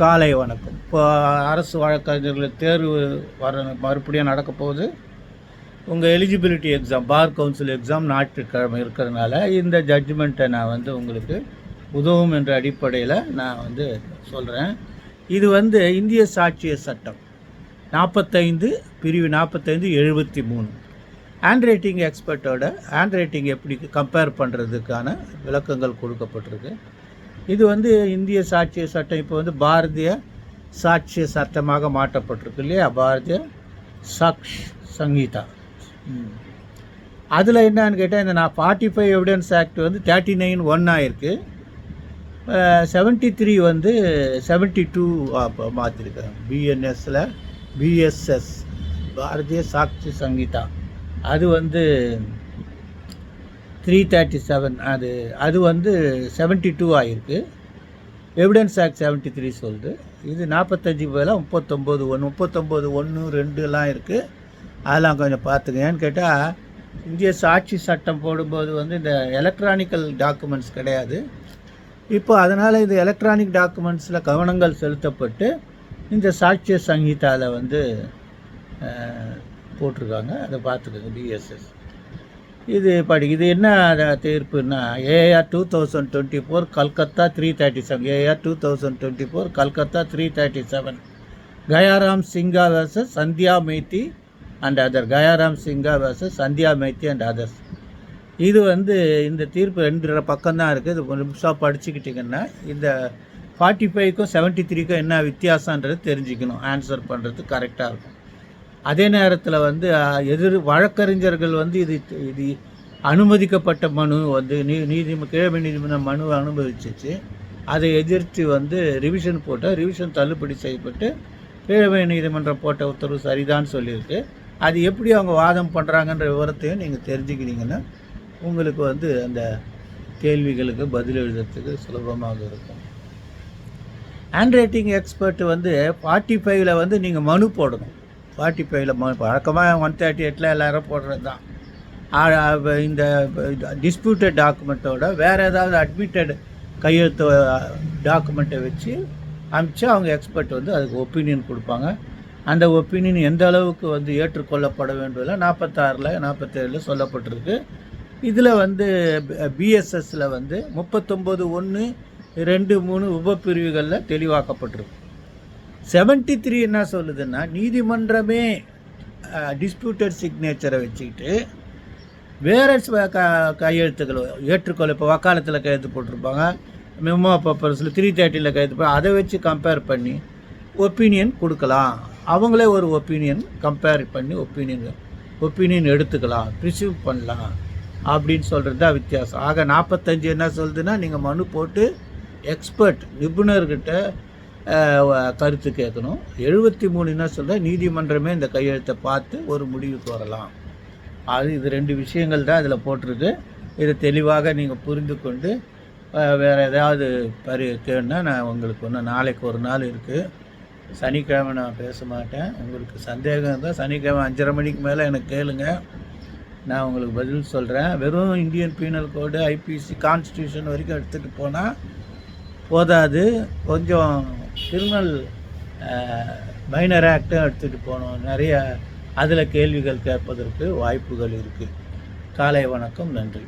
காலை வணக்கம். இப்போ அரசு வழக்கறிஞர்கள் தேர்வு வர மறுபடியும் நடக்க போகுது. உங்கள் eligibility exam bar council exam ஞாயிற்றுக்கிழமை இருக்கிறதுனால இந்த ஜட்ஜ்மெண்ட்டை நான் வந்து உங்களுக்கு உதவும் என்ற அடிப்படையில் நான் வந்து சொல்கிறேன் இது வந்து இந்திய சாட்சிய சட்டம். நாற்பத்தைந்து பிரிவு நாற்பத்தைந்து எழுபத்தி மூணு. ஹேண்ட் ரைட்டிங் எக்ஸ்பர்ட்டோட ஹேண்ட் ரைட்டிங் எப்படி கம்பேர் பண்ணுறதுக்கான விளக்கங்கள் கொடுக்கப்பட்டிருக்கு. இது வந்து இந்திய சாட்சிய சட்டம். இப்போ வந்து பாரதிய சாட்சிய சட்டமாக மாற்றப்பட்டிருக்கு இல்லையா? பாரதிய சாக்ஷ் சங்கீதா. அதில் என்னன்னு கேட்டால் இந்த நான் ஃபார்ட்டி ஃபைவ் எவிடன்ஸ் ஆக்ட் வந்து தேர்ட்டி நைன் ஒன் ஆயிருக்கு. செவன்ட்டி த்ரீ வந்து செவன்ட்டி டூ மாற்றிருக்காங்க பிஎன்எஸில் பிஎஸ்எஸ் பாரதிய சாட்சி சங்கீதா. அது வந்து த்ரீ தேர்ட்டி செவன் அது அது வந்து செவன்ட்டி டூ ஆகிருக்கு எவிடன்ஸ் ஆக்ட் செவன்ட்டி த்ரீ சொல்லுது. இது நாற்பத்தஞ்சு பதிலாக முப்பத்தொம்போது ஒன்று முப்பத்தொம்போது ஒன்று ரெண்டுலாம் இருக்குது அதெல்லாம் கொஞ்சம் பார்த்துங்க ஏன்னு கேட்டால் இந்திய சாட்சி சட்டம் போடும்போது வந்து இந்த எலக்ட்ரானிக்கல் டாக்குமெண்ட்ஸ் கிடையாது. இப்போ அதனால் இது எலக்ட்ரானிக் டாக்குமெண்ட்ஸில் கவனங்கள் செலுத்தப்பட்டு இந்த சாட்சிய சங்கீதாவில் வந்து போட்டிருக்காங்க. அதை பார்த்துக்கோங்க பிஎஸ்எஸ் இது படி இது என்ன தீர்ப்புன்னா AR two thousand twenty four Calcutta three thirty seven AR two thousand twenty four Calcutta three thirty seven Gayaram Singha versus Sandhya Maity and other Gayaram Singha versus Sandhya Maity and others இது வந்து இந்த தீர்ப்பு ரெண்டு பக்கம் தான் இருக்குது இது கொஞ்சம் நிமிஷம் படிச்சுக்கிட்டிங்கன்னா இந்த ஃபார்ட்டி ஃபைவ்க்கும் செவன்ட்டி த்ரீக்கும் என்ன வித்தியாசன்றது தெரிஞ்சுக்கணும். ஆன்சர் பண்ணுறது கரெக்டாக இருக்கும். அதே நேரத்தில் வந்து எதிர் வழக்கறிஞர்கள் வந்து இது இது அனுமதிக்கப்பட்ட மனு வந்து நீ நீதி கிழமை நீதிமன்றம் மனு அனுமதிச்சிச்சு. அதை எதிர்த்து வந்து ரிவிஷன் போட்டால் ரிவிஷன் தள்ளுபடி செய்யப்பட்டு கீழமை நீதிமன்றம் போட்ட உத்தரவு சரிதான்னு சொல்லியிருக்கு. அது எப்படி அவங்க வாதம் பண்ணுறாங்கன்ற விவரத்தையும் நீங்கள் தெரிஞ்சுக்கிட்டீங்கன்னா உங்களுக்கு வந்து அந்த கேள்விகளுக்கு பதில் எழுதுறதுக்கு சுலபமாக இருக்கும். ஹேண்ட் ரைட்டிங் எக்ஸ்பர்ட் வந்து ஃபார்ட்டி ஃபைவ்ல வந்து நீங்கள் மனு போடணும். ஃபார்ட்டி ஃபைவ்ல வழக்கமாக ஒன் தேர்ட்டி எயிட்டில் எல்லாரும் போடுறது தான் இந்த டிஸ்பியூட்டட் டாக்குமெண்ட்டோட வேறு ஏதாவது அட்மிட்டட் கையெழுத்து டாக்குமெண்ட்டை வச்சு அனுப்பிச்சு அவங்க எக்ஸ்பர்ட் வந்து அதுக்கு ஒப்பீனியன் கொடுப்பாங்க. அந்த ஒப்பீனியன் எந்த அளவுக்கு வந்து ஏற்றுக்கொள்ளப்பட வேண்டும்ல நாற்பத்தாறில் நாற்பத்தேழில் சொல்லப்பட்டிருக்கு. இதில் வந்து பிஎஸ்எஸ்ல வந்து முப்பத்தொம்போது ஒன்று ரெண்டு மூணு உபப்பிரிவுகளில் தெளிவாக்கப்பட்டிருக்கு. செவன்ட்டி த்ரீ என்ன சொல்லுதுன்னா நீதிமன்றமே டிஸ்பியூட்டட் சிக்னேச்சரை வச்சுக்கிட்டு வேற க கையெழுத்துக்கள் ஏற்றுக்கொள்ள இப்போ வக்காலத்தில் கையெழுத்து போட்டிருப்பாங்க. மெமோ பப்பர்ஸில் த்ரீ தேர்ட்டியில் கையெழுத்து போய் அதை வச்சு கம்பேர் பண்ணி ஒப்பீனியன் கொடுக்கலாம். அவங்களே ஒரு ஒப்பீனியன் கம்பேர் பண்ணி ஒப்பீனியன் ஒப்பீனியன் எடுத்துக்கலாம் ரிசீவ் பண்ணலாம் அப்படின்னு சொல்கிறது தான் வித்தியாசம். ஆக நாற்பத்தஞ்சு என்ன சொல்லுதுன்னா நீங்கள் மனு போட்டு எக்ஸ்பர்ட் நிபுணர்கிட்ட கருத்து கேட்கணும். எழுபத்தி மூணு என்ன நீதிமன்றமே இந்த கையெழுத்தை பார்த்து ஒரு முடிவுக்கு வரலாம். அது இது ரெண்டு விஷயங்கள் தான் இதில் போட்டிருக்கு. இதை தெளிவாக நீங்கள் புரிந்து கொண்டு வேறு ஏதாவது பரி கேணுன்னா நான் உங்களுக்கு ஒன்று நாளைக்கு ஒரு நாள் இருக்குது சனிக்கிழமை நான் பேச மாட்டேன். உங்களுக்கு சந்தேகம் இருந்தால் சனிக்கிழமை அஞ்சரை மணிக்கு மேலே எனக்கு கேளுங்க. நான் உங்களுக்கு பதில் சொல்கிறேன் வெறும் Indian penal code IPC constitution வரைக்கும் எடுத்துகிட்டு போனால் போதாது. கொஞ்சம் கிரிமினல் மைனர் ஆக்டும் எடுத்துகிட்டு போகணும். நிறைய அதில் கேள்விகள் கேட்பதற்கு வாய்ப்புகள் இருக்குது காலை வணக்கம். நன்றி.